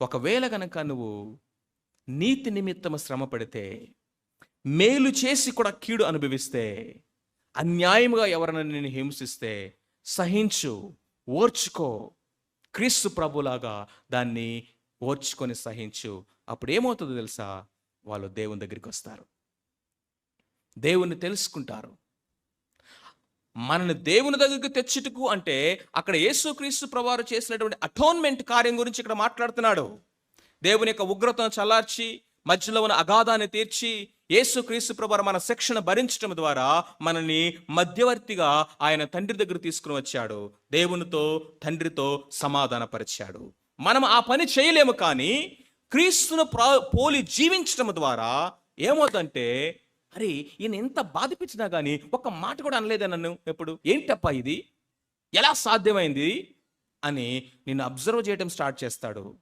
ఒకవేళ గనక నువ్వు నీతి నిమిత్తము శ్రమ పడితే మేలు చేసి కూడా కీడు అనుభవిస్తే అన్యాయముగా ఎవరైనా నేను హింసిస్తే సహించు ఓర్చుకో. క్రీస్తు ప్రభులాగా దాన్ని ఓర్చుకొని సహించు. అప్పుడు ఏమవుతుందో తెలుసా? వాళ్ళు దేవుని దగ్గరికి వస్తారు. దేవుణ్ణి తెలుసుకుంటారు. మనని దేవుని దగ్గరికి తెచ్చుటకు అంటే అక్కడ యేసుక్రీస్తు ప్రభువారు చేసినటువంటి అటోన్మెంట్ కార్యం గురించి ఇక్కడ మాట్లాడుతున్నాడు. దేవుని యొక్క ఉగ్రతను చల్లార్చి మధ్యలో ఉన్న అగాధాన్ని తీర్చి యేసుక్రీస్తు ప్రభువారు మన శిక్షణ భరించడం ద్వారా మనల్ని మధ్యవర్తిగా ఆయన తండ్రి దగ్గర తీసుకుని వచ్చాడు. దేవునితో తండ్రితో సమాధానపరిచాడు. మనం ఆ పని చేయలేము కానీ క్రీస్తును పోలి జీవించడం ద్వారా ఏమవుతుందంటే అరే ఈయన ఎంత బాధిపించినా కానీ ఒక్క మాట కూడా అనలేదే నన్ను. ఎప్పుడు? ఏంటప్పా ఇది? ఎలా సాధ్యమైంది? అని నిన్ను అబ్జర్వ్ చేయడం స్టార్ట్ చేస్తాడు.